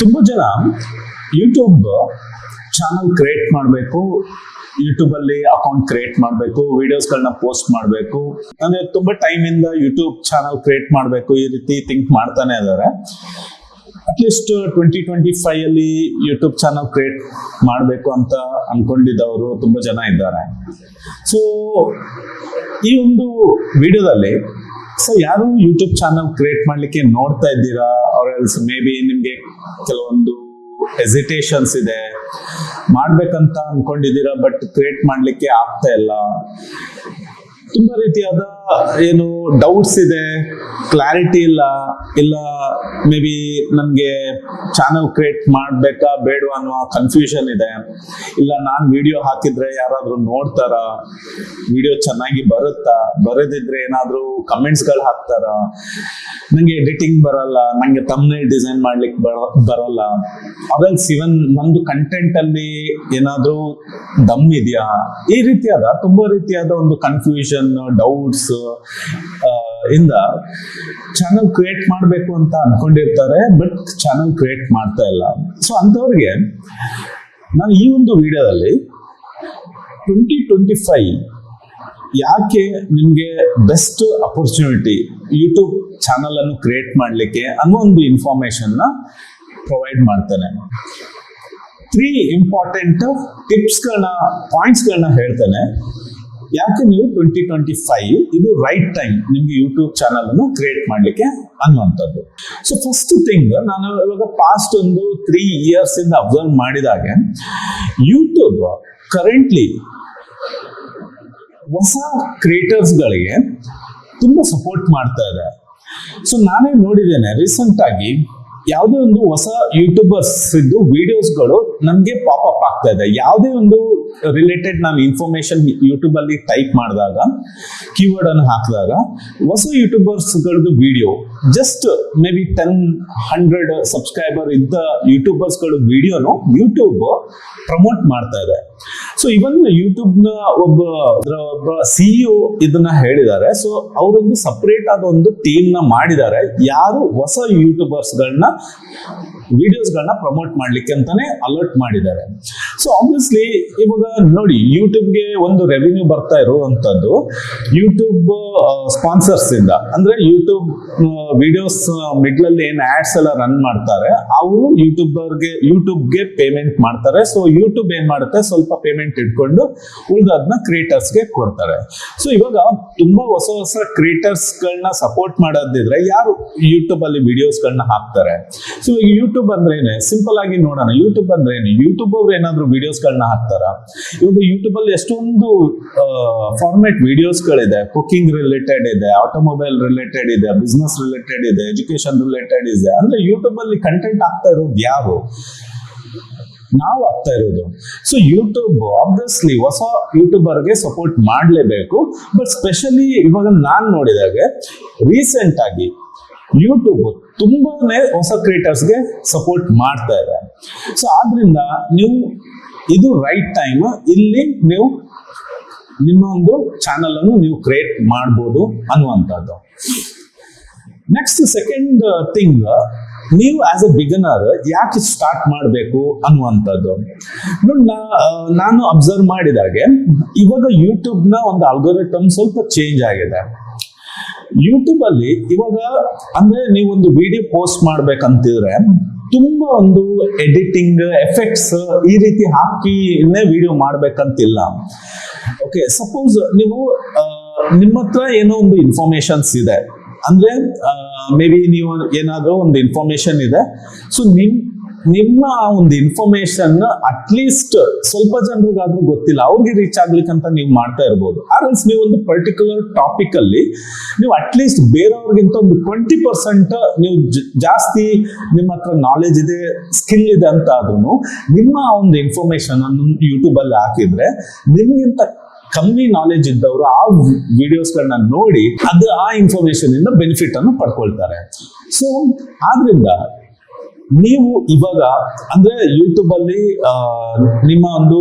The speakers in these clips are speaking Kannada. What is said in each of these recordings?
ತುಂಬ ಜನ ಯೂಟ್ಯೂಬ್ ಚಾನಲ್ ಕ್ರಿಯೇಟ್ ಮಾಡಬೇಕು ಯೂಟ್ಯೂಬಲ್ಲಿ ಅಕೌಂಟ್ ಕ್ರಿಯೇಟ್ ಮಾಡಬೇಕು ವಿಡಿಯೋಸ್ಗಳನ್ನ ಪೋಸ್ಟ್ ಮಾಡಬೇಕು. ಅಂದ್ರೆ ತುಂಬ ಟೈಮಿಂದ ಯೂಟ್ಯೂಬ್ ಚಾನಲ್ ಕ್ರಿಯೇಟ್ ಮಾಡಬೇಕು, ಈ ರೀತಿ ಥಿಂಕ್ ಮಾಡ್ತಾನೆ ಇದ್ದಾರೆ at least twenty twenty five ಅಲ್ಲಿ ಯೂಟ್ಯೂಬ್ ಚಾನಲ್ ಕ್ರಿಯೇಟ್ ಮಾಡಬೇಕು ಅಂತ ಅನ್ಕೊಂಡಿದ್ದವರು ತುಂಬ ಜನ ಇದ್ದಾರೆ. ಸೊ ಈ ಒಂದು ವಿಡಿಯೋದಲ್ಲಿ ಸೊ ಯಾರು ಯೂಟ್ಯೂಬ್ ಚಾನಲ್ ಕ್ರಿಯೇಟ್ ಮಾಡ್ಲಿಕ್ಕೆ ನೋಡ್ತಾ ಇದ್ದೀರಾ? ಅವ್ರ ಮೇ ಬಿ ನಿಮಗೆ ಕೆಲವೊಂದು ಎಸಿಟೇಷನ್ಸ್ ಇದೆ. ಮಾಡ್ಬೇಕಂತ ಅನ್ಕೊಂಡಿದ್ದೀರಾ ಬಟ್ ಕ್ರಿಯೇಟ್ ಮಾಡ್ಲಿಕ್ಕೆ ಆಗ್ತಾ ಇಲ್ಲ. ತುಂಬಾ ರೀತಿಯಾದ ಏನು ಡೌಟ್ಸ್ ಇದೆ ಕ್ಲಾರಿಟಿ ಇಲ್ಲ ಇಲ್ಲ ಮೇ ಬಿ ನಮಗೆ ಚಾನಲ್ ಕ್ರಿಯೇಟ್ ಮಾಡಬೇಕಾ ಬೇಡವಾ ಅನ್ನೋ ಕನ್ಫ್ಯೂಷನ್ ಇದೆ. ಇಲ್ಲ ನಾನು ವಿಡಿಯೋ ಹಾಕಿದ್ರೆ ಯಾರಾದರೂ ನೋಡ್ತಾರ ವಿಡಿಯೋ ಚೆನ್ನಾಗಿ ಬರುತ್ತಾ, ಬರದಿದ್ರೆ ಏನಾದರೂ ಕಮೆಂಟ್ಸ್ಗಳು ಹಾಕ್ತಾರ, ನಂಗೆ ಎಡಿಟಿಂಗ್ ಬರಲ್ಲ, ನಂಗೆ ತಮ್ಮನೇ ಡಿಸೈನ್ ಮಾಡ್ಲಿಕ್ಕೆ ಬರ- ಬರಲ್ಲ. ಅವೆಲ್ಸ್ ಇವನ್ ನಮ್ದು ಕಂಟೆಂಟ್ ಅಲ್ಲಿ ಏನಾದ್ರೂ ದಮ್ ಇದೆಯಾ? ಈ ರೀತಿಯಾದ, ತುಂಬಾ ರೀತಿಯಾದ ಒಂದು ಕನ್ಫ್ಯೂಷನ್ ಡೌಟ್ಸ್ ಇಂದ ಚಾನಲ್ ಕ್ರಿಯೇಟ್ ಮಾಡಬೇಕು ಅಂತ ಅನ್ಕೊಂಡಿರ್ತಾರೆ ಬಟ್ ಚಾನಲ್ ಕ್ರಿಯೇಟ್ ಮಾಡ್ತಾ ಇಲ್ಲ. ಸೊ ಅಂಥವ್ರಿಗೆ ನಾನು ಈ ಒಂದು ವಿಡಿಯೋದಲ್ಲಿ ಟ್ವೆಂಟಿ ಟ್ವೆಂಟಿ ಫೈವ್ ಯಾಕೆ ನಿಮಗೆ ಬೆಸ್ಟ್ ಅಪರ್ಚುನಿಟಿ ಯೂಟ್ಯೂಬ್ ಚಾನಲ್ ಅನ್ನು ಕ್ರಿಯೇಟ್ ಮಾಡಲಿಕ್ಕೆ ಅನ್ನೋ ಒಂದು ಇನ್ಫಾರ್ಮೇಶನ್ನ ಪ್ರೊವೈಡ್ ಮಾಡ್ತೇನೆ. ತ್ರೀ ಇಂಪಾರ್ಟೆಂಟ್ ಟಿಪ್ಸ್ಗಳನ್ನ ಪಾಯಿಂಟ್ಸ್ಗಳನ್ನ ಹೇಳ್ತೇನೆ. ಯಾಕೆ ನೀವು ಟ್ವೆಂಟಿ ಟ್ವೆಂಟಿ ಫೈವ್ ಇದು ರೈಟ್ ಟೈಮ್ ನಿಮ್ಗೆ ಯೂಟ್ಯೂಬ್ ಚಾನಲ್ ಅನ್ನು ಕ್ರಿಯೇಟ್ ಮಾಡ್ಲಿಕ್ಕೆ ಅನ್ನುವಂಥದ್ದು. ಸೊ ಫಸ್ಟ್ ಥಿಂಗ್ ನಾನು ಇವಾಗ ಪಾಸ್ಟ್ ಒಂದು ತ್ರೀ ಇಯರ್ಸ್ ಇಂದ ಅಬ್ಸರ್ವ್ ಮಾಡಿದಾಗ ಯೂಟ್ಯೂಬ್ ಕರೆಂಟ್ಲಿ ಹೊಸ ಕ್ರಿಯೇಟರ್ಸ್ಗಳಿಗೆ ತುಂಬ ಸಪೋರ್ಟ್ ಮಾಡ್ತಾ ಇದೆ. ಸೊ ನಾನೇ ನೋಡಿದ್ದೇನೆ ರೀಸೆಂಟ್ ಆಗಿ ಯಾವುದೇ ಒಂದು ಹೊಸ ಯೂಟ್ಯೂಬರ್ಸ್ ಇದ್ದು ವಿಡಿಯೋಸ್ಗಳು ನಮಗೆ ಅಪ್ ಆಗ್ತಾ ಇದೆ. ಯಾವುದೇ ಒಂದು ರಿಲೇಟೆಡ್ ನಾನು ಇನ್ಫಾರ್ಮೇಶನ್ ಯೂಟ್ಯೂಬ್ ಅಲ್ಲಿ ಟೈಪ್ ಮಾಡಿದಾಗ ಕೀವರ್ಡ್ ಅನ್ನು ಹಾಕಿದಾಗ, ಹೊಸ ಯೂಟ್ಯೂಬರ್ಸ್ಗಳದ್ದು video just maybe ten hundred subscriber ಇದ್ದ ಯೂಟ್ಯೂಬರ್ಸ್ಗಳು ವಿಡಿಯೋನು ಯೂಟ್ಯೂಬ್ ಪ್ರಮೋಟ್ ಮಾಡ್ತಾ ಇದೆ. ಸೊ ಇವನ್ ಯೂಟ್ಯೂಬ್ನ ಒಬ್ಬ ಒಬ್ಬ ಸಿಇಒ ಇದನ್ನ ಹೇಳಿದ್ದಾರೆ. ಸೊ ಅವರೊಂದು ಸಪರೇಟ್ ಆದ ಒಂದು ಟೀಮ್ನ ಮಾಡಿದ್ದಾರೆ. ಯಾರು ಹೊಸ ಯೂಟ್ಯೂಬರ್ಸ್ ಗಳನ್ನ ವಿಡಿಯೋಸ್ ಗಳನ್ನ ಪ್ರಮೋಟ್ ಮಾಡ್ಲಿಕ್ಕೆ ಅಂತಾನೆ ಅಲರ್ಟ್ ಮಾಡಿದ್ದಾರೆ. ಸೊ ಆಬ್ವಿಯಸ್ಲಿ ಇವಾಗ ನೋಡಿ, ಯೂಟ್ಯೂಬ್ಗೆ ಒಂದು ರೆವಿನ್ಯೂ ಬರ್ತಾ ಇರುವಂತದ್ದು ಯೂಟ್ಯೂಬ್ ಸ್ಪಾನ್ಸರ್ಸ್ ಇಂದ. ಅಂದ್ರೆ ಯೂಟ್ಯೂಬ್ ವಿಡಿಯೋಸ್ ಮಿಡ್ಲಲ್ಲಿ ಏನ್ ಆಡ್ಸ್ ಎಲ್ಲ ರನ್ ಮಾಡ್ತಾರೆ, ಅವರು ಯೂಟ್ಯೂಬರ್ಗೆ ಯೂಟ್ಯೂಬ್ಗೆ ಪೇಮೆಂಟ್ ಮಾಡ್ತಾರೆ. ಸೊ ಯೂಟ್ಯೂಬ್ ಏನ್ ಮಾಡುತ್ತೆ? ಸ್ವಲ್ಪ ಪೇಮೆಂಟ್ ಇಟ್ಕೊಂಡು ಉಳಿದದ್ನ ಕ್ರಿಯೇಟರ್ಸ್ಗೆ ಕೊಡ್ತಾರೆ. ಸೊ ಇವಾಗ ತುಂಬಾ ಹೊಸ ಹೊಸ ಕ್ರಿಯೇಟರ್ಸ್ ಗಳನ್ನ ಸಪೋರ್ಟ್ ಮಾಡೋದಿದ್ರೆ ಯಾರು ಯೂಟ್ಯೂಬ್ ಅಲ್ಲಿ ವಿಡಿಯೋಸ್ ಗಳನ್ನ ಹಾಕ್ತಾರೆ? ಸೊ ಈಗ ಯೂಟ್ಯೂಬ್ ಅಂದ್ರೇನೆ ಸಿಂಪಲ್ ಆಗಿ ನೋಡೋಣ. ಯೂಟ್ಯೂಬ್ ಅಂದ್ರೆ ಏನು? ಯೂಟ್ಯೂಬ್ ಅವ್ರು ಏನಾದ್ರು ವಿಡಿಯೋಸ್ ಗಳನ್ನ ಹಾಕ್ತಾರ? ಇವಾಗ ಯೂಟ್ಯೂಬ್ ಅಲ್ಲಿ ಎಷ್ಟೊಂದು ಫಾರ್ಮೆಟ್ ವಿಡಿಯೋಸ್ ಗಳಿದೆ. ಕುಕಿಂಗ್ ರಿಲೇಟೆಡ್ ಇದೆ ಆಟೋಮೊಬೈಲ್ ರಿಲೇಟೆಡ್ ಇದೆ ಬಿಸ್ನೆಸ್ ರಿಲೇಟೆಡ್ ಇದೆ ಎಜುಕೇಶನ್ ರಿಲೇಟೆಡ್ ಇದೆ. ಅಂದ್ರೆ ಯೂಟ್ಯೂಬ್ ಅಲ್ಲಿ ಕಂಟೆಂಟ್ ಆಗ್ತಾ ಇರೋದು ಯಾರು? ನಾವು ಆಗ್ತಾ ಇರೋದು. ಸೊ ಯೂಟ್ಯೂಬ್ ಆಬ್ವಿಯಸ್ಲಿ ಹೊಸ ಯೂಟ್ಯೂಬರ್ಗೆ ಸಪೋರ್ಟ್ ಮಾಡಲೇಬೇಕು. ಬಟ್ ಸ್ಪೆಷಲಿ ಇವಾಗ ನಾನು ನೋಡಿದಾಗೆ ರೀಸೆಂಟ್ ಆಗಿ ಯೂಟ್ಯೂಬ್ ತುಂಬಾನೇ ಹೊಸ ಕ್ರಿಯೇಟರ್ಸ್ಗೆ ಸಪೋರ್ಟ್ ಮಾಡ್ತಾ ಇದೆ. ಸೊ ಆದ್ರಿಂದ ನೀವು ಇದು ರೈಟ್ ಟೈಮ್ ಇಲ್ಲಿ ನೀವು ನಿಮ್ಮ ಒಂದು ಚಾನಲ್ ಅನ್ನು ನೀವು ಕ್ರಿಯೇಟ್ ಮಾಡ್ಬೋದು ಅನ್ನುವಂಥದ್ದು. ನೆಕ್ಸ್ಟ್ ಸೆಕೆಂಡ್ ಥಿಂಗ್ ನೀವು ಆಸ್ ಎ ಬಿಗನರ್ ಯಾಕೆ ಸ್ಟಾರ್ಟ್ ಮಾಡಬೇಕು ಅನ್ನುವಂಥದ್ದು. ನಾನು ಅಬ್ಸರ್ವ್ ಮಾಡಿದಾಗೆ ಇವಾಗ ಯೂಟ್ಯೂಬ್ನ ಒಂದು ಅಲ್ಗೋರಿಟಮ್ ಸ್ವಲ್ಪ ಚೇಂಜ್ ಆಗಿದೆ. ಯೂಟ್ಯೂಬ್ ಅಲ್ಲಿ ಇವಾಗ ಅಂದ್ರೆ ನೀವು ಒಂದು ವಿಡಿಯೋ ಪೋಸ್ಟ್ ಮಾಡ್ಬೇಕಂತಿದ್ರೆ ತುಂಬಾ ಒಂದು ಎಡಿಟಿಂಗ್ ಎಫೆಕ್ಟ್ಸ್ ಈ ರೀತಿ ಹಾಕಿನೇ ವಿಡಿಯೋ ಮಾಡ್ಬೇಕಂತಿಲ್ಲ. ಓಕೆ ಸಪೋಸ್ ನೀವು ನಿಮ್ಮ ಹತ್ರ ಏನೋ ಒಂದು ಇನ್ಫಾರ್ಮೇಶನ್ಸ್ ಇದೆ. ಅಂದ್ರೆ ಮೇ ಬಿ ನೀವು ಏನಾದ್ರೂ ಒಂದು ಇನ್ಫಾರ್ಮೇಶನ್ ಇದೆ. ಸೊ ನಿಮ್ ನಿಮ್ಮ ಒಂದು ಇನ್ಫಾರ್ಮೇಶನ್ ಅಟ್ಲೀಸ್ಟ್ ಸ್ವಲ್ಪ ಜನರಿಗಾದ್ರೂ ಗೊತ್ತಿಲ್ಲ. ಅವ್ರಿಗೆ ರೀಚ್ ಆಗ್ಲಿಕ್ಕೆ ಅಂತ ನೀವು ಮಾಡ್ತಾ ಇರ್ಬೋದು. ಆರ್ಎಲ್ಸ್ ನೀವು ಒಂದು ಪರ್ಟಿಕ್ಯುಲರ್ ಟಾಪಿಕ್ ಅಲ್ಲಿ ನೀವು ಅಟ್ಲೀಸ್ಟ್ ಬೇರೆಯವ್ರಿಗಿಂತ ಒಂದು ಟ್ವೆಂಟಿ ಪರ್ಸೆಂಟ್ ನೀವು ಜಾಸ್ತಿ ನಿಮ್ಮ ಹತ್ರ ನಾಲೆಜ್ ಇದೆ ಸ್ಕಿಲ್ ಇದೆ ಅಂತ ಆದ್ರೂ ನಿಮ್ಮ ಆ ಒಂದು ಇನ್ಫಾರ್ಮೇಶನ್ ಅನ್ನು ಯೂಟ್ಯೂಬ್ ಅಲ್ಲಿ ಹಾಕಿದ್ರೆ ನಿಮ್ಗಿಂತ ಕಮ್ಮಿ ನಾಲೆಜ್ ಇದ್ದವರು ಆ ವಿಡಿಯೋಸ್ ಗಳನ್ನ ನೋಡಿ ಅದು ಆ ಇನ್ಫಾರ್ಮೇಶನ್ ಇಂದ ಬೆನಿಫಿಟ್ ಅನ್ನು ಪಡ್ಕೊಳ್ತಾರೆ. ಸೊ ಆದ್ರಿಂದ ನೀವು ಇವಾಗ, ಅಂದ್ರೆ ಯೂಟ್ಯೂಬ್ ಅಲ್ಲಿ ನಿಮ್ಮ ಒಂದು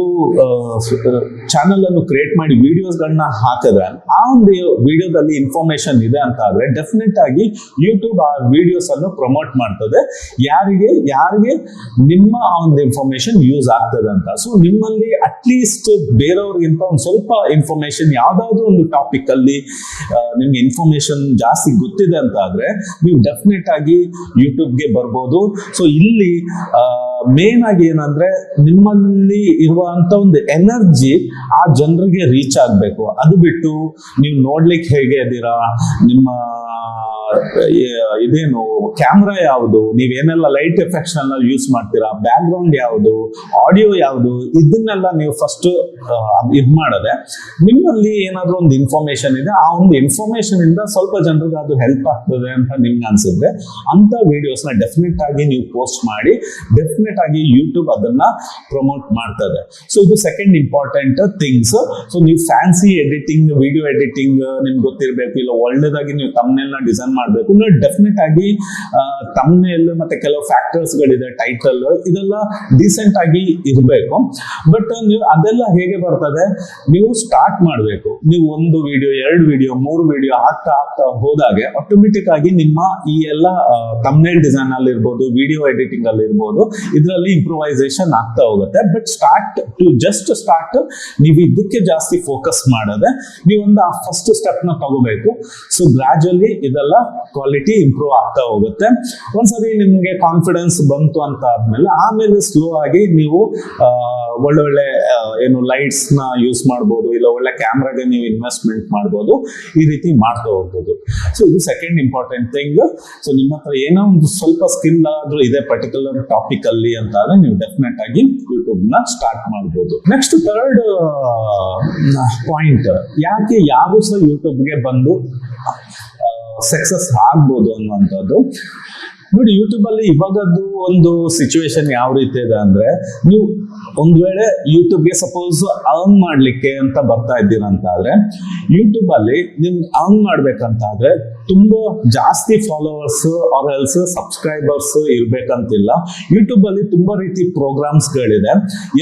ಚಾನಲ್ ಅನ್ನು ಕ್ರಿಯೇಟ್ ಮಾಡಿ ವಿಡಿಯೋಸ್ಗಳನ್ನ ಹಾಕಿದ್ರೆ, ಆ ಒಂದು ವಿಡಿಯೋದಲ್ಲಿ ಇನ್ಫಾರ್ಮೇಶನ್ ಇದೆ ಅಂತ ಆದ್ರೆ ಡೆಫಿನೆಟ್ ಆಗಿ ಯೂಟ್ಯೂಬ್ ಆ ವಿಡಿಯೋಸ್ ಅನ್ನು ಪ್ರಮೋಟ್ ಮಾಡ್ತದೆ. ಯಾರಿಗೆ ಯಾರಿಗೆ ನಿಮ್ಮ ಆ ಒಂದು ಇನ್ಫಾರ್ಮೇಶನ್ ಯೂಸ್ ಆಗ್ತದೆ ಅಂತ. ಸೊ ನಿಮ್ಮಲ್ಲಿ ಅಟ್ಲೀಸ್ಟ್ ಬೇರೆಯವ್ರಿಗಿಂತ ಒಂದು ಸ್ವಲ್ಪ ಇನ್ಫಾರ್ಮೇಶನ್ ಯಾವ್ದಾದ್ರು ಒಂದು ಟಾಪಿಕ್ ಅಲ್ಲಿ ನಿಮ್ಗೆ ಇನ್ಫಾರ್ಮೇಶನ್ ಜಾಸ್ತಿ ಗೊತ್ತಿದೆ ಅಂತ ಆದ್ರೆ, ನೀವು ಡೆಫಿನೆಟ್ ಆಗಿ ಯೂಟ್ಯೂಬ್ಗೆ ಬರ್ಬೋದು. ಸೊ ಇಲ್ಲಿ ಮೇನ್ ಆಗಿ ಏನಂದ್ರೆ ನಿಮ್ಮಲ್ಲಿ ಇರುವಂತ ಒಂದು ಎನರ್ಜಿ ಆ ಜನರಿಗೆ ರೀಚ್ ಆಗ್ಬೇಕು. ಅದು ಬಿಟ್ಟು ನೀವು ನೋಡ್ಲಿಕ್ಕೆ ಹೇಗೆ ಇದ್ದೀರಾ? ನಿಮ್ಮ ಇದೇನು ಕ್ಯಾಮ್ರಾ ಯಾವುದು? ನೀವೇನೆಲ್ಲ ಲೈಟ್ ಎಫೆಕ್ಟ್ಸ್ ಯೂಸ್ ಮಾಡ್ತೀರಾ? ಬ್ಯಾಕ್ ಗ್ರೌಂಡ್ ಯಾವುದು? ಆಡಿಯೋ ಯಾವುದು? ಇದನ್ನೆಲ್ಲ ನೀವು ಫಸ್ಟ್ ಇದು ಮಾಡದೆ, ನಿಮ್ಮಲ್ಲಿ ಏನಾದರೂ ಒಂದು ಇನ್ಫಾರ್ಮೇಶನ್ ಇದೆ, ಆ ಒಂದು ಇನ್ಫಾರ್ಮೇಶನ್ ಇಂದ ಸ್ವಲ್ಪ ಜನರಿಗೆ ಅದು ಹೆಲ್ಪ್ ಆಗ್ತದೆ ಅಂತ ನಿಮ್ಗೆ ಅನ್ಸುತ್ತೆ. ಅಂತ ವಿಡಿಯೋಸ್ನ ಡೆಫಿನೆಟ್ ಆಗಿ ನೀವು ಪೋಸ್ಟ್ ಮಾಡಿ ಡೆಫಿನೆಟ್ ಆಗಿ ಯೂಟ್ಯೂಬ್ ಅದನ್ನ ಪ್ರಮೋಟ್ ಮಾಡ್ತದೆ. ಸೊ ಇದು ಸೆಕೆಂಡ್ ಇಂಪಾರ್ಟೆಂಟ್ ಥಿಂಗ್ಸ್ ಸೊ ನೀವು ಫ್ಯಾನ್ಸಿ ಎಡಿಟಿಂಗ್ ವಿಡಿಯೋ ಎಡಿಟಿಂಗ್ ನಿಮ್ಗೆ ಗೊತ್ತಿರಬೇಕು, ಇಲ್ಲ ಒಳ್ಳೇದಾಗಿ ನೀವು ತಮ್ಮನೆಲ್ಲ ಡಿಸೈನ್ ಮಾಡಬೇಕು ನೀವು ಡೆಫಿನೆಟ್ ಆಗಿ ತಮ್ಮನೆಲ್ಲ ಮತ್ತೆ ಕೆಲವು ಫ್ಯಾಕ್ಟರ್ಸ್ ಗಳಿದೆ ಟೈಟಲ್ ಇದೆಲ್ಲ ಡೀಸೆಂಟ್ ಆಗಿ ಇರಬೇಕು. ಬಟ್ ನೀವು ಅದೆಲ್ಲ ಹೇಗೆ ಬರ್ತದೆ? ನೀವು ಸ್ಟಾರ್ಟ್ ಮಾಡಬೇಕು. ನೀವು ಒಂದು ವಿಡಿಯೋ ಎರಡು ವಿಡಿಯೋ ಮೂರು ವಿಡಿಯೋ ಹಾಕ್ತಾ ಹಾಕ್ತಾ ಹೋದಾಗೆ ಆಟೋಮೆಟಿಕ್ ಆಗಿ ನಿಮ್ಮ ಈ ಎಲ್ಲ ತಮ್ಮನೆ ಡಿಸೈನ್ ಅಲ್ಲಿ ಇರ್ಬೋದು ವಿಡಿಯೋ ಎಡಿಟಿಂಗ್ ಅಲ್ಲಿ ಇರ್ಬೋದು. ಇದರಲ್ಲಿ ಇಂಪ್ರೂವೈಸೇಷನ್ ಆಗ್ತಾ ಹೋಗುತ್ತೆ. But start to just start ನೀವು ಇದಕ್ಕೆ ಜಾಸ್ತಿ ಫೋಕಸ್ ಮಾಡದೆ ನೀವೊಂದು ಆ ಫಸ್ಟ್ ಸ್ಟೆಪ್ನ ತಗೋಬೇಕು. ಸೊ ಗ್ರಾಜುಲಿ ಇದೆಲ್ಲ ಕ್ವಾಲಿಟಿ ಇಂಪ್ರೂವ್ ಆಗ್ತಾ ಹೋಗುತ್ತೆ. ಒಂದ್ಸರಿ ನಿಮ್ಗೆ ಕಾನ್ಫಿಡೆನ್ಸ್ ಬಂತು ಅಂತ ಆದ್ಮೇಲೆ, ಆಮೇಲೆ ಸ್ಲೋ ಆಗಿ ನೀವು ಒಳ್ಳೆ ಒಳ್ಳೆ ಏನು ಲೈಟ್ಸ್ನ ಯೂಸ್ ಮಾಡ್ಬೋದು, ಇಲ್ಲ ಒಳ್ಳೆ ಕ್ಯಾಮ್ರಾಗೆ ನೀವು ಇನ್ವೆಸ್ಟ್ಮೆಂಟ್ ಮಾಡ್ಬೋದು, ಈ ರೀತಿ ಮಾಡ್ತಾ ಹೋಗ್ಬೋದು. ಸೊ ಇದು ಸೆಕೆಂಡ್ ಇಂಪಾರ್ಟೆಂಟ್ ಥಿಂಗ್ ಸೊ ನಿಮ್ಮ ಹತ್ರ ಏನೋ ಒಂದು ಸ್ವಲ್ಪ ಸ್ಕಿಲ್ ಆದ್ರೂ ಇದೆ ಪರ್ಟಿಕ್ಯುಲರ್ ಟಾಪಿಕ್ ಅಲ್ಲಿ ಅಂತ ಆದ್ರೆ ನೀವು ಡೆಫಿನೆಟ್ ಆಗಿ ಯೂಟ್ಯೂಬ್ನ ಸ್ಟಾರ್ಟ್ ಮಾಡ್ಬೋದು. ನೆಕ್ಸ್ಟ್ ಥರ್ಡ್ ಪಾಯಿಂಟ್ ಯಾಕೆ ಯಾರು ಸಹ ಯೂಟ್ಯೂಬ್ಗೆ ಬಂದು ಸಕ್ಸಸ್ ಆಗ್ಬೋದು ಅನ್ನುವಂಥದ್ದು? ನೋಡಿ ಯೂಟ್ಯೂಬ್ ಅಲ್ಲಿ ಇವಾಗದ್ದು ಒಂದು ಸಿಚುವೇಶನ್ ಯಾವ ರೀತಿ ಇದೆ ಅಂದ್ರೆ ನೀವು ಒಂದ್ ವೇಳೆ ಯೂಟ್ಯೂಬ್ಗೆ ಸಪೋಸ್ ಅರ್ನ್ ಮಾಡ್ಲಿಕ್ಕೆ ಅಂತ ಬರ್ತಾ ಇದ್ದೀರಾ ಅಂತ ಆದ್ರೆ ಯೂಟ್ಯೂಬ್ ಅಲ್ಲಿ ನಿಮ್ಗೆ ಅರ್ನ್ ಮಾಡ್ಬೇಕಂತ ಆದ್ರೆ ತುಂಬಾ ಜಾಸ್ತಿ ಫಾಲೋವರ್ಸ್ ಆರ್ ಎಲ್ಸ್ ಸಬ್ಸ್ಕ್ರೈಬರ್ಸ್ ಇರ್ಬೇಕಂತಿಲ್ಲ. ಯೂಟ್ಯೂಬ್ ಅಲ್ಲಿ ತುಂಬಾ ರೀತಿ ಪ್ರೋಗ್ರಾಮ್ಸ್ ಗಳಿದೆ.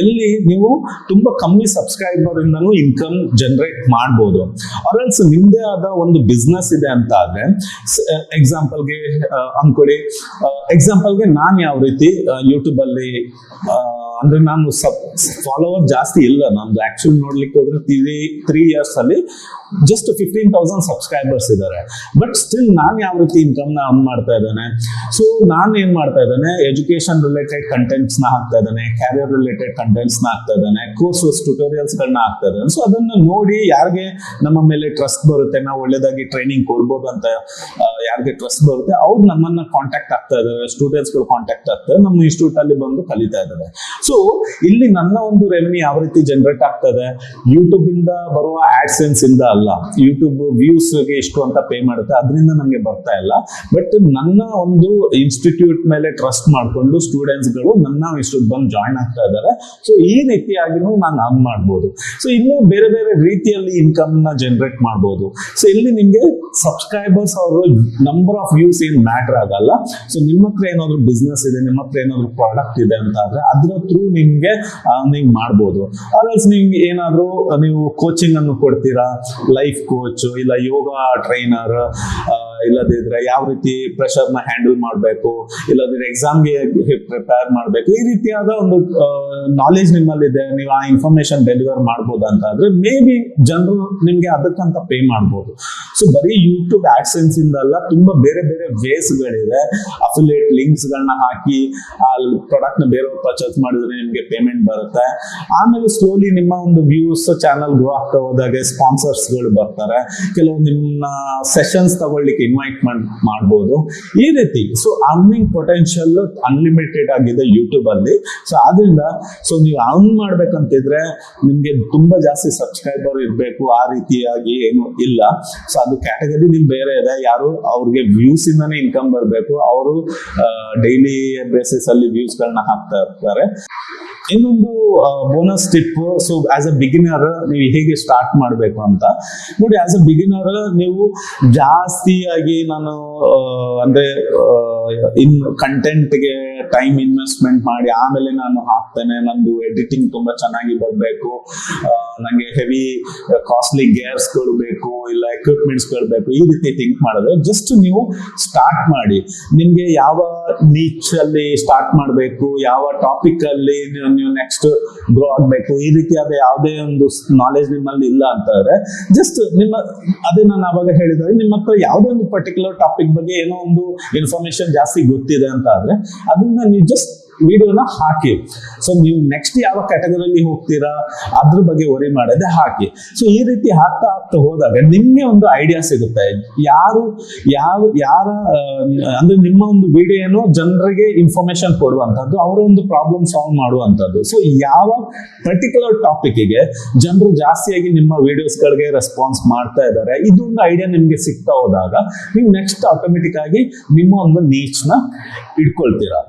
ಎಲ್ಲಿ ನೀವು ತುಂಬಾ ಕಮ್ಮಿ ಸಬ್ಸ್ಕ್ರೈಬರ್ ಇಂದನೂ ಇನ್ಕಮ್ ಜನರೇಟ್ ಮಾಡ್ಬೋದು. ಆರ್ ಎಲ್ಸ್ ನಿಮ್ದೇ ಆದ ಒಂದು ಬಿಸ್ನೆಸ್ ಇದೆ ಅಂತ ಆದ್ರೆ ಎಕ್ಸಾಂಪಲ್ಗೆ ಅನ್ಕೊಳ್ಳಿ ಎಕ್ಸಾಂಪಲ್ಗೆ ನಾನು ಯಾವ ರೀತಿ ಯೂಟ್ಯೂಬ್ ಅಲ್ಲಿ ಅಂದ್ರೆ ನಾನು ಸಬ್ ಫಾಲೋವರ್ ಜಾಸ್ತಿ ಇಲ್ಲ. ನಮ್ದು ಆಕ್ಚುಲಿ ನೋಡ್ಲಿಕ್ಕೆ ಹೋದ್ರೆ ತ್ರೀ ತ್ರೀ ಇಯರ್ಸ್ ಅಲ್ಲಿ ಜಸ್ಟ್ ಫಿಫ್ಟೀನ್ ತೌಸಂಡ್ ಸಬ್ಸ್ಕ್ರೈಬರ್ಸ್ ಇದ್ದಾರೆ ಬಟ್ ಸ್ಟಿಲ್ ನಾನು ಯಾವ ರೀತಿ ಇನ್ಕಮ್ನ ಅರ್ನ್ ಮಾಡ್ತಾ ಇದ್ದಾನೆ? ಸೊ ನಾನು ಏನ್ ಮಾಡ್ತಾ ಇದ್ದಾನೆ? ಎಜುಕೇಶನ್ ರಿಲೇಟೆಡ್ ಕಂಟೆಂಟ್ಸ್ನ ಹಾಕ್ತಾ ಇದ್ದಾನೆ. ಕ್ಯಾರಿಯರ್ ರಿಲೇಟೆಡ್ ಕಂಟೆಂಟ್ಸ್ನ ಹಾಕ್ತಾ ಇದ್ದಾನೆ. ಕೋರ್ಸಸ್ ಟ್ಯುಟೋರಿಯಲ್ಸ್ ಗಳನ್ನ ಹಾಕ್ತಾ ಇದ್ದಾನೆ. ಸೊ ಅದನ್ನ ನೋಡಿ ಯಾರಿಗೆ ನಮ್ಮ ಮೇಲೆ ಟ್ರಸ್ಟ್ ಬರುತ್ತೆ, ನಾವು ಒಳ್ಳೇದಾಗಿ ಟ್ರೈನಿಂಗ್ ಕೊಡ್ಬೋದು ಅಂತ ಯಾರಿಗೆ ಟ್ರಸ್ಟ್ ಬರುತ್ತೆ, ಅವ್ರು ನಮ್ಮನ್ನ ಕಾಂಟ್ಯಾಕ್ಟ್ ಆಗ್ತಾ ಇದ್ದಾರೆ. ಸ್ಟೂಡೆಂಟ್ಸ್ಗಳು ಕಾಂಟ್ಯಾಕ್ಟ್ ಆಗ್ತಾರೆ ನಮ್ಮ ಇನ್ಸ್ಟಿಟ್ಯೂಟ್ ಅಲ್ಲಿ ಬಂದು ಕಲಿತಾ ಇದ್ದಾರೆ. ಸೊ ಇಲ್ಲಿ ನನ್ನ ಒಂದು ರೆವಿನ್ಯೂ ಯಾವ ರೀತಿ ಜನರೇಟ್ ಆಗ್ತದೆ? ಯೂಟ್ಯೂಬ್ ಇಂದ ಬರುವ ಆಡ್ಸೆನ್ಸ್ ಇಂದ ಅಲ್ಲ. ಯೂಟ್ಯೂಬ್ ವ್ಯೂಸ್ಗೆ ಇಷ್ಟು ಅಂತ ಪೇ ಮಾಡುತ್ತೆ, ಅದರಿಂದ ನಮಗೆ ಬರ್ತಾ ಇಲ್ಲ. ಬಟ್ ನನ್ನ ಒಂದು ಇನ್ಸ್ಟಿಟ್ಯೂಟ್ ಮೇಲೆ ಟ್ರಸ್ಟ್ ಮಾಡ್ಕೊಂಡು ಸ್ಟೂಡೆಂಟ್ಸ್ಗಳು ನನ್ನ ಇನ್ಸ್ಟಿಟ್ಯೂಟ್ ಬಂದು ಜಾಯ್ನ್ ಆಗ್ತಾ ಇದ್ದಾರೆ. ಸೊ ಈ ರೀತಿಯಾಗಿನೂ ನಾನು ಅರ್ನ್ ಮಾಡ್ಬೋದು. ಸೊ ಇನ್ನೂ ಬೇರೆ ಬೇರೆ ರೀತಿಯಲ್ಲಿ ಇನ್ಕಮ್ನ ಜನರೇಟ್ ಮಾಡ್ಬೋದು. ಸೊ ಇಲ್ಲಿ ನಿಮ್ಗೆ ಸಬ್ಸ್ಕ್ರೈಬರ್ಸ್ ಅವರು ನಂಬರ್ ಆಫ್ ವ್ಯೂಸ್ ಏನ್ ಮ್ಯಾಟರ್ ಆಗಲ್ಲ. ಸೊ ನಿಮ್ಮ ಹತ್ರ ಏನಾದ್ರು ಬಿಸ್ನೆಸ್ ಇದೆ, ನಿಮ್ಮ ಹತ್ರ ಏನಾದ್ರು ಪ್ರಾಡಕ್ಟ್ ಇದೆ ಅಂತ ಆದ್ರೆ ಅದ್ರ ಥ್ರೂ ನಿಮ್ಗೆ ಅರ್ನಿಂಗ್ ಮಾಡ್ಬೋದು. ಅದಲ್ಸ್ ನಿಮ್ಗೆ ಏನಾದರೂ ನೀವು ಕೋಚಿಂಗ್ ಅನ್ನು ಕೊಡ್ತೀರಾ? ಲೈಫ್ ಕೋಚ್ ಇಲ್ಲ ಯೋಗ ಟ್ರೈನರ್ ಇಲ್ಲದಿದ್ರೆ ಯಾವ ರೀತಿ ಪ್ರೆಷರ್ನ ಹ್ಯಾಂಡಲ್ ಮಾಡಬೇಕು? ಇಲ್ಲದಿದ್ರೆ ಎಕ್ಸಾಮ್ಗೆ ಪ್ರಿಪೇರ್ ಮಾಡಬೇಕು? ಈ ರೀತಿಯಾದ ಒಂದು ನಾಲೆಜ್ ನಿಮ್ಮಲ್ಲಿದೆ, ನೀವು ಆ ಇನ್ಫಾರ್ಮೇಶನ್ ಡೆಲಿವರ್ ಮಾಡ್ಬೋದು ಅಂತ ಆದ್ರೆ ಮೇ ಬಿ ಜನರು ನಿಮ್ಗೆ ಅದಕ್ಕಂತ ಪೇ ಮಾಡ್ಬೋದು. ಸೊ ಬರೀ ಯೂಟ್ಯೂಬ್ ಆಕ್ಸೆನ್ಸ್ ಇಂದ ಅಲ್ಲ, ತುಂಬಾ ಬೇರೆ ಬೇರೆ ವೇಸ್ ಗಳಿದೆ ಅಫಿಲೇಟ್ ಲಿಂಕ್ಸ್ ಗಳನ್ನ ಹಾಕಿ, ಆ ಪ್ರಾಡಕ್ಟ್ನ ಬೇರೆಯವ್ರು ಪರ್ಚೇಸ್ ಮಾಡಿದ್ರೆ ನಿಮ್ಗೆ ಪೇಮೆಂಟ್ ಬರುತ್ತೆ. ಆಮೇಲೆ ಸ್ಲೋಲಿ ನಿಮ್ಮ ಒಂದು ವ್ಯೂಸ್ ಚಾನಲ್ ಗ್ರೋ ಆಗ್ತಾ ಹೋದಾಗ ಸ್ಪಾನ್ಸರ್ಸ್ಗಳು ಬರ್ತಾರೆ. ಕೆಲವು ನಿಮ್ಮ ಸೆಷನ್ಸ್ ತಗೊಳ್ಳಿಕ್ಕೆ ಇನ್ವೈಟ್ ಮಾಡ್ಬೋದು. ಈ ರೀತಿ ಸೊ ಅರ್ನಿಂಗ್ ಪೊಟೆನ್ಷಿಯಲ್ ಅನ್ಲಿಮಿಟೆಡ್ ಆಗಿದೆ ಯೂಟ್ಯೂಬ್ ಅಲ್ಲಿ. ಸೊ ಆದ್ರಿಂದ ಸೊ ನೀವು ಅರ್ನ್ ಮಾಡ್ಬೇಕಂತಿದ್ರೆ ನಿಮ್ಗೆ ತುಂಬಾ ಜಾಸ್ತಿ ಸಬ್ಸ್ಕ್ರೈಬರ್ ಇರಬೇಕು. ಆ ರೀತಿಯಾಗಿ ಏನು ಇಲ್ಲ. ಸೊ ಅದು ಕ್ಯಾಟಗರಿ ನಿಮ್ ಬೇರೆ ಇದೆ. ಯಾರು ಅವ್ರಿಗೆ ವ್ಯೂಸ್ ಇಂದಾನೆ ಇನ್ಕಮ್ ಬರಬೇಕು. ಅವರು ಡೈಲಿ ಬೇಸಿಸ್ ಅಲ್ಲಿ ವ್ಯೂಸ್ ಗಳನ್ನ ಹಾಕ್ತಾ ಇರ್ತಾರೆ. ಇನ್ನೊಂದು bonus tip so as a beginner ನೀವು ಹೇಗೆ ಸ್ಟಾರ್ಟ್ ಮಾಡಬೇಕು ಅಂತ. ನೋಡಿ ಆಸ್ ಅ ಬಿಗಿನರ್ ನೀವು ಜಾಸ್ತಿಯಾಗಿ ನಾನು ಅಂದ್ರೆ ಇನ್ ಕಂಟೆಂಟ್ಗೆ ಟೈಮ್ ಇನ್ವೆಸ್ಟ್ಮೆಂಟ್ ಮಾಡಿ ಆಮೇಲೆ ನಾನು ಹಾಕ್ತೇನೆ. ನಂದು ಎಡಿಟಿಂಗ್ ತುಂಬಾ ಚೆನ್ನಾಗಿ ಬರಬೇಕು. ನಂಗೆ ಹೆವಿ ಕಾಸ್ಟ್ಲಿ ಗೇರ್ಸ್ ಬೇಕು, ಇಲ್ಲ ಎಕ್ವಿಪ್ಮೆಂಟ್ಸ್ ಬೇಕು. ಈ ರೀತಿ ಥಿಂಕ್ ಮಾಡಿದ್ರೆ ಜಸ್ಟ್ ನೀವು ಸ್ಟಾರ್ಟ್ ಮಾಡಿ. ನಿಮ್ಗೆ ಯಾವ ನೀಚ್ ಅಲ್ಲಿ ಸ್ಟಾರ್ಟ್ ಮಾಡಬೇಕು, ಯಾವ ಟಾಪಿಕ್ ಅಲ್ಲಿ ನೀವು- ನೀವು ನೆಕ್ಸ್ಟ್ ಗ್ರೋ ಆಗ್ಬೇಕು, ಈ ರೀತಿಯಾದ ಯಾವುದೇ ಒಂದು ನಾಲೆಜ್ ನಿಮ್ಮಲ್ಲಿ ಇಲ್ಲ ಅಂತಂದ್ರೆ ಜಸ್ಟ್ ನಿಮ್ಮ, ಅದೇ ನಾನು ಅವಾಗ ಹೇಳಿದಾಗ ನಿಮ್ಮ ಹತ್ರ ಯಾವುದೇ ಒಂದು ಪರ್ಟಿಕ್ಯುಲರ್ ಟಾಪಿಕ್ ಬಗ್ಗೆ ಏನೋ ಒಂದು ಇನ್ಫಾರ್ಮೇಶನ್ ಜಾಸ್ತಿ ಗೊತ್ತಿದೆ ಅಂತ ಆದ್ರೆ, ಅದನ್ನ ನೀವು ಜಸ್ಟ್ ವಿಡಿಯೋನ ಹಾಕಿ. ಸೊ ನೀವು ನೆಕ್ಸ್ಟ್ ಯಾವ ಕ್ಯಾಟಗರಿಯಲ್ಲಿ ಹೋಗ್ತೀರಾ, ಅದ್ರ ಬಗ್ಗೆ ವರಿ ಮಾಡದೆ ಹಾಕಿ. ಸೊ ಈ ರೀತಿ ಹಾಕ್ತಾ ಹಾಕ್ತಾ ಹೋದಾಗ ನಿಮ್ಗೆ ಒಂದು ಐಡಿಯಾ ಸಿಗುತ್ತೆ. ಯಾರು ಯಾವ ಯಾರ ಅಂದ್ರೆ ನಿಮ್ಮ ಒಂದು ವಿಡಿಯೋನು ಜನರಿಗೆ ಇನ್ಫಾರ್ಮೇಶನ್ ಕೊಡುವಂಥದ್ದು ಅವರ ಒಂದು ಪ್ರಾಬ್ಲಮ್ ಸಾಲ್ವ್ ಮಾಡುವಂಥದ್ದು ಸೊ ಯಾವ ಪರ್ಟಿಕ್ಯುಲರ್ ಟಾಪಿಕ್ಗೆ ಜನರು ಜಾಸ್ತಿಯಾಗಿ ನಿಮ್ಮ ವಿಡಿಯೋಸ್ಗಳಿಗೆ ರೆಸ್ಪಾನ್ಸ್ ಮಾಡ್ತಾ ಇದ್ದಾರೆ, ಇದೊಂದು ಐಡಿಯಾ ನಿಮ್ಗೆ ಸಿಗ್ತಾ ಹೋದಾಗ ನೀವು ನೆಕ್ಸ್ಟ್ ಆಟೋಮೆಟಿಕ್ ಆಗಿ ನಿಮ್ಮ ಒಂದು ನೀಚ್ನ ಇಟ್ಕೊಳ್ತೀರಾ.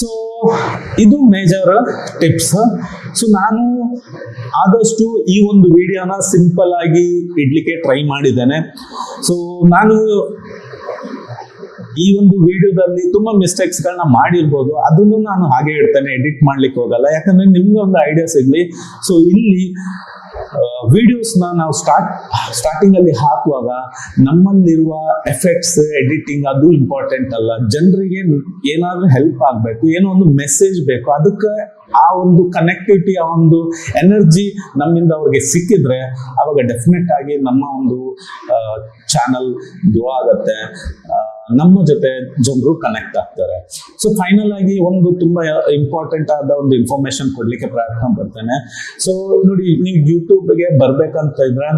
ಸೊ ಇದು ಮೇಜರ್ ಟಿಪ್ಸ್ ಸೊ ನಾನು ಆದಷ್ಟು ಈ ಒಂದು ವಿಡಿಯೋನ ಸಿಂಪಲ್ ಆಗಿ ಇಡ್ಲಿಕ್ಕೆ ಟ್ರೈ ಮಾಡಿದ್ದೇನೆ. ಸೊ ನಾನು ಈ ಒಂದು ವಿಡಿಯೋದಲ್ಲಿ ತುಂಬಾ ಮಿಸ್ಟೇಕ್ಸ್ ಗಳನ್ನ ಮಾಡಿರ್ಬೋದು. ಅದನ್ನು ನಾನು ಹಾಗೆ ಇಡ್ತೇನೆ ಎಡಿಟ್ ಮಾಡ್ಲಿಕ್ಕೆ ಹೋಗಲ್ಲ. ಯಾಕಂದ್ರೆ ನಿಮ್ಗೆ ಒಂದು ಐಡಿಯಾ ಸಿಗ್ಲಿ. ಸೊ ಇಲ್ಲಿ ವಿಡಿಯೋಸ್ನ ನಾವು ಸ್ಟಾರ್ಟ್ ಸ್ಟಾರ್ಟಿಂಗ್ ಅಲ್ಲಿ ಹಾಕುವಾಗ ನಮ್ಮಲ್ಲಿರುವ ಎಫೆಕ್ಟ್ಸ್ ಎಡಿಟಿಂಗ್ ಅದು ಇಂಪಾರ್ಟೆಂಟ್ ಅಲ್ಲ. ಜನರಿಗೆ ಏನಾದ್ರೂ ಹೆಲ್ಪ್ ಆಗಬೇಕು, ಏನೋ ಒಂದು ಮೆಸೇಜ್ ಬೇಕು, ಅದಕ್ಕೆ ಆ ಒಂದು ಕನೆಕ್ಟಿವಿಟಿ ಆ ಒಂದು ಎನರ್ಜಿ ನಮ್ಮಿಂದ ಅವ್ರಿಗೆ ಸಿಕ್ಕಿದ್ರೆ ಅವಾಗ ಡೆಫಿನೆಟ್ ಆಗಿ ನಮ್ಮ ಒಂದು ಚಾನಲ್ ಗ್ರೋ ಆಗತ್ತೆ. ನಮ್ಮ ಜೊತೆ ಜನರು ಕನೆಕ್ಟ್ ಆಗ್ತಾರೆ. ಸೊ ಫೈನಲ್ ಆಗಿ ಒಂದು ತುಂಬಾ ಇಂಪಾರ್ಟೆಂಟ್ ಆದ ಒಂದು ಇನ್ಫಾರ್ಮೇಶನ್ ಕೊಡ್ಲಿಕ್ಕೆ ಪ್ರಯತ್ನ ಪಡ್ತೇನೆ. ಸೊ ನೋಡಿ, ನೀವು ಯೂಟ್ಯೂಬ್ಗೆ ಬರ್ಬೇಕಂತ ಇದ್ರೆ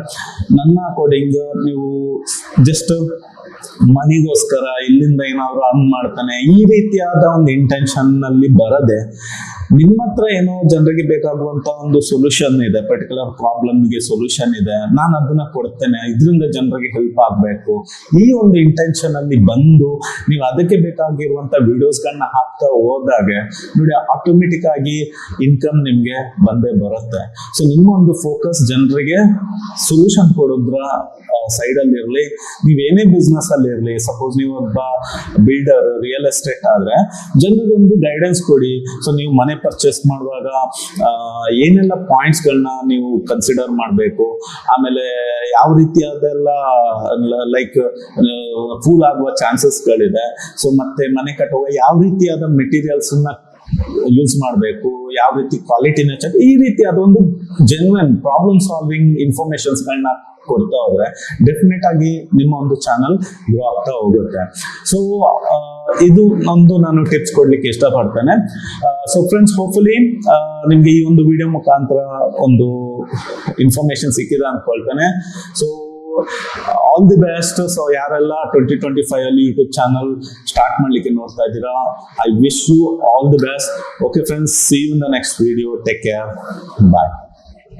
ನನ್ನ ಅಕಾರ್ಡಿಂಗ್ ನೀವು ಜಸ್ಟ್ ಮನಿಗೋಸ್ಕರ ಇಲ್ಲಿಂದ ಏನಾದ್ರು ಅನ್ ಮಾಡ್ತಾನೆ. ಈ ರೀತಿಯಾದ ಒಂದು ಇಂಟೆನ್ಷನ್ನಲ್ಲಿ ಬರದೆ ನಿಮ್ಮ ಹತ್ರ ಏನೋ ಜನರಿಗೆ ಬೇಕಾಗುವಂತ ಒಂದು ಸೊಲ್ಯೂಷನ್ ಇದೆ ಪರ್ಟಿಕ್ಯುಲರ್ ಪ್ರಾಬ್ಲಮ್ಗೆ ಸೊಲ್ಯೂಷನ್ ಇದೆ. ನಾನು ಅದನ್ನ ಕೊಡ್ತೇನೆ. ಇದರಿಂದ ಜನರಿಗೆ ಹೆಲ್ಪ್ ಆಗಬೇಕು. ಈ ಒಂದು ಇಂಟೆನ್ಷನ್ ಅಲ್ಲಿ ಬಂದು ನೀವು ಅದಕ್ಕೆ ಬೇಕಾಗಿರುವಂತ ವಿಡಿಯೋಸ್ಗಳನ್ನ ಹಾಕ್ತಾ ಹೋದಾಗ ನೋಡಿ ಆಟೋಮೆಟಿಕ್ ಆಗಿ ಇನ್ಕಮ್ ನಿಮ್ಗೆ ಬಂದೇ ಬರುತ್ತೆ. ಸೊ ನಿಮ್ಮ ಒಂದು ಫೋಕಸ್ ಜನರಿಗೆ ಸೊಲ್ಯೂಷನ್ ಕೊಡೋದ್ರ ಸೈಡ್ ಅಲ್ಲಿ ಇರಲಿ. ನೀವೇನೇ ಬಿಸ್ನೆಸ್ ಅಲ್ಲಿ ಇರಲಿ ಸಪೋಸ್ ನೀವು ಒಬ್ಬ ಬಿಲ್ಡರ್ ರಿಯಲ್ ಎಸ್ಟೇಟ್ ಆದ್ರೆ ಜನರಿಗೆ ಒಂದು ಗೈಡೆನ್ಸ್ ಕೊಡಿ. ಸೊ ನೀವು ಮನೆ ಪರ್ಚೇಸ್ ಮಾಡುವಾಗ ಏನೆಲ್ಲ ಪಾಯಿಂಟ್ಸ್ ಗಳನ್ನ ನೀವು ಕನ್ಸಿಡರ್ ಮಾಡಬೇಕು? ಆಮೇಲೆ ಯಾವ ರೀತಿಯಾದೆಲ್ಲ ಲೈಕ್ ಫೂಲ್ ಆಗುವ ಚಾನ್ಸಸ್ ಗಳಿದೆ? ಸೊ ಮತ್ತೆ ಮನೆ ಕಟ್ಟುವ ಯಾವ ರೀತಿಯಾದ ಮೆಟೀರಿಯಲ್ಸ್ ಯೂಸ್ ಮಾಡಬೇಕು? ಯಾವ ರೀತಿ ಕ್ವಾಲಿಟಿನ ಚೆಕ್ ಈ ರೀತಿ ಅದೊಂದು ಜೆನ್ವನ್ ಪ್ರಾಬ್ಲಮ್ ಸಾಲ್ವಿಂಗ್ ಇನ್ಫಾರ್ಮೇಶನ್ಸ್ ಗಳನ್ನ ಕೊಡ್ತಾ ಹೋದ್ರೆ ಡೆಫಿನೆಟ್ ಆಗಿ ನಿಮ್ಮ ಒಂದು ಚಾನಲ್ ಗ್ರೋ ಆಗ್ತಾ ಹೋಗುತ್ತೆ. ಸೊ ಇದು ಒಂದು ನಾನು ಟಿಪ್ಸ್ ಕೊಡ್ಲಿಕ್ಕೆ ಇಷ್ಟಪಡ್ತೇನೆ. ಸೊ ಫ್ರೆಂಡ್ಸ್ ಹೋಪ್ಫುಲಿ ನಿಮ್ಗೆ ಈ ಒಂದು ವಿಡಿಯೋ ಮುಖಾಂತರ ಒಂದು ಇನ್ಫಾರ್ಮೇಶನ್ ಸಿಕ್ಕಿದೆ ಅನ್ಕೊಳ್ತೇನೆ. So all the best so ಯಾರೆಲ್ಲ ಟ್ವೆಂಟಿ ಟ್ವೆಂಟಿ ಫೈವ್ ಅಲ್ಲಿ ಯೂಟ್ಯೂಬ್ ಚಾನಲ್ ಸ್ಟಾರ್ಟ್ ಮಾಡ್ಲಿಕ್ಕೆ ನೋಡ್ತಾ ಇದ್ದೀರಾ I wish you all the best okay friends see in the next video take care bye